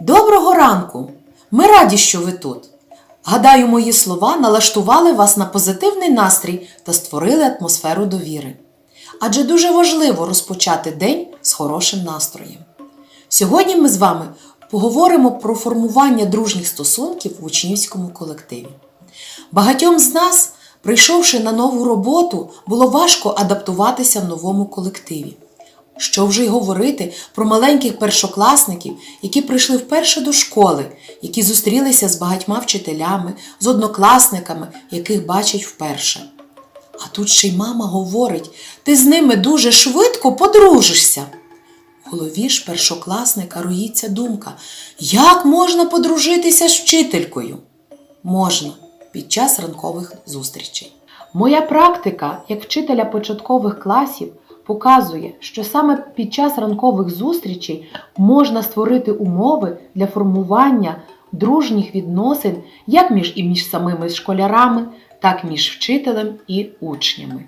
Доброго ранку! Ми раді, що ви тут. Гадаю, мої слова налаштували вас на позитивний настрій та створили атмосферу довіри. Адже дуже важливо розпочати день з хорошим настроєм. Сьогодні ми з вами поговоримо про формування дружніх стосунків в учнівському колективі. Багатьом з нас, прийшовши на нову роботу, було важко адаптуватися в новому колективі. Що вже й говорити про маленьких першокласників, які прийшли вперше до школи, які зустрілися з багатьма вчителями, з однокласниками, яких бачать вперше. А тут ще й мама говорить: ти з ними дуже швидко подружишся. В голові ж першокласника роїться думка, як можна подружитися з вчителькою? Можна під час ранкових зустрічей. Моя практика як вчителя початкових класів показує, що саме під час ранкових зустрічей можна створити умови для формування дружніх відносин як між і між самими школярами, так і між вчителем і учнями.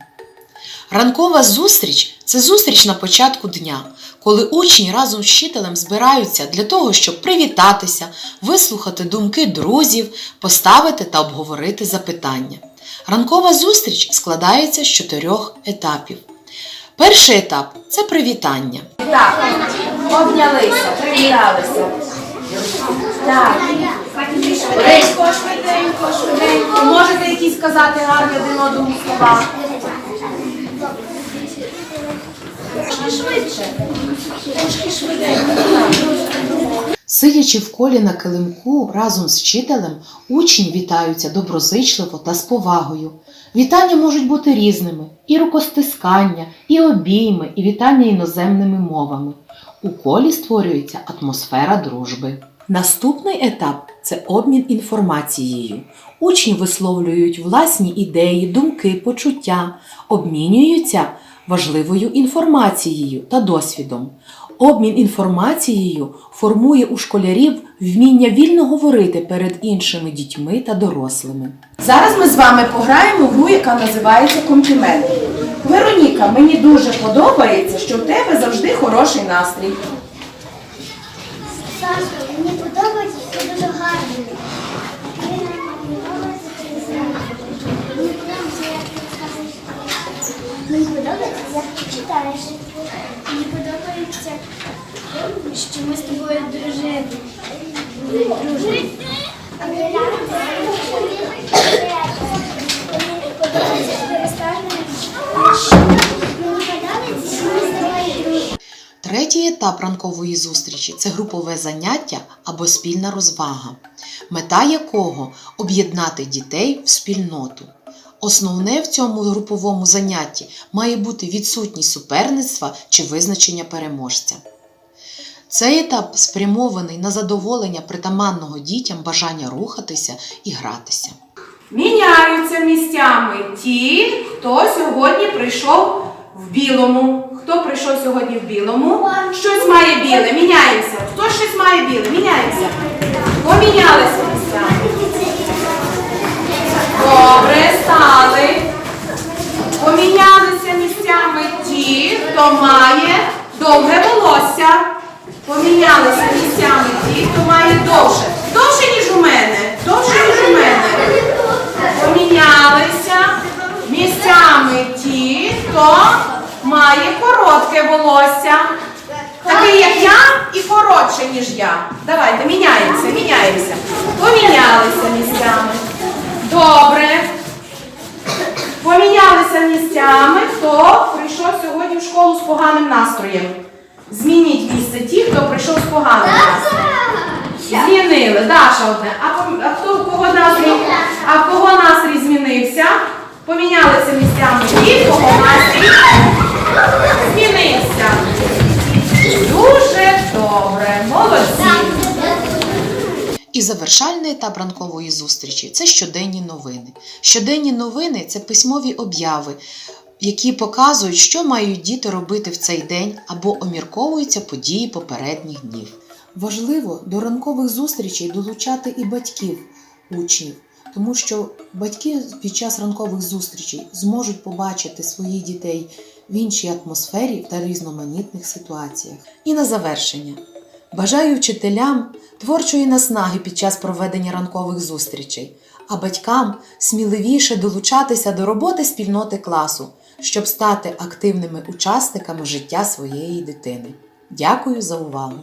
Ранкова зустріч це зустріч на початку дня, коли учні разом з вчителем збираються для того, щоб привітатися, вислухати думки друзів, поставити та обговорити запитання. Ранкова зустріч складається з чотирьох етапів. Перший етап це привітання. Так, обнялися, привіталися. Так. Швиденько, швиденько, швиденько. Можете якісь сказати гарні один одному слова. Трошки швидше. Трошки швиденько. Сидячи в колі на килимку разом з вчителем, учні вітаються доброзичливо та з повагою. Вітання можуть бути різними: і рукостискання, і обійми, і вітання іноземними мовами. У колі створюється атмосфера дружби. Наступний етап це обмін інформацією. Учні висловлюють власні ідеї, думки, почуття, обмінюються важливою інформацією та досвідом. Обмін інформацією формує у школярів вміння вільно говорити перед іншими дітьми та дорослими. Зараз ми з вами пограємо гру, яка називається комплімент. Вероніка, мені дуже подобається, що в тебе завжди хороший настрій. Сашко, мені подобається, дуже що ти розказуєш. Мені подобається, як ти читаєш. Що ми з тобою дружимо. Третій етап ранкової зустрічі це групове заняття або спільна розвага, мета якого об'єднати дітей в спільноту. Основне в цьому груповому занятті має бути відсутність суперництва чи визначення переможця. Цей етап спрямований на задоволення притаманного дітям бажання рухатися і гратися. Міняються місцями ті, хто сьогодні прийшов в білому. Хто прийшов сьогодні в білому? Щось має біле. Міняємося. Хто щось має біле? Міняємося. Помінялися місцями. Добре, стали. Помінялися місцями ті, хто має довге волосся. Помінялися місцями ті, хто має довше. Довше, ніж у мене. Довше, ніж у мене. Помінялися місцями ті, хто має коротке волосся. Такий, як я, і коротше, ніж я. Давайте, міняємося, міняємося. Помінялися місцями. Добре. Помінялися місцями, хто прийшов сьогодні в школу з поганим настроєм. Змініть місце ті, хто прийшов з поганим настроєм. Змінили. Даша одне. А, пом- а хто кого настрій? А в кого настрій змінився? Помінялися місцями ті, в кого настрій змінився. Дуже добре. Молодці. І завершальний етап ранкової зустрічі це щоденні новини. Щоденні новини це письмові обяви, які показують, що мають діти робити в цей день або омірковуються події попередніх днів. Важливо до ранкових зустрічей долучати і батьків учнів, тому що батьки під час ранкових зустрічей зможуть побачити своїх дітей в іншій атмосфері та різноманітних ситуаціях. І на завершення. Бажаю вчителям творчої наснаги під час проведення ранкових зустрічей, а батькам сміливіше долучатися до роботи спільноти класу, щоб стати активними учасниками життя своєї дитини. Дякую за увагу!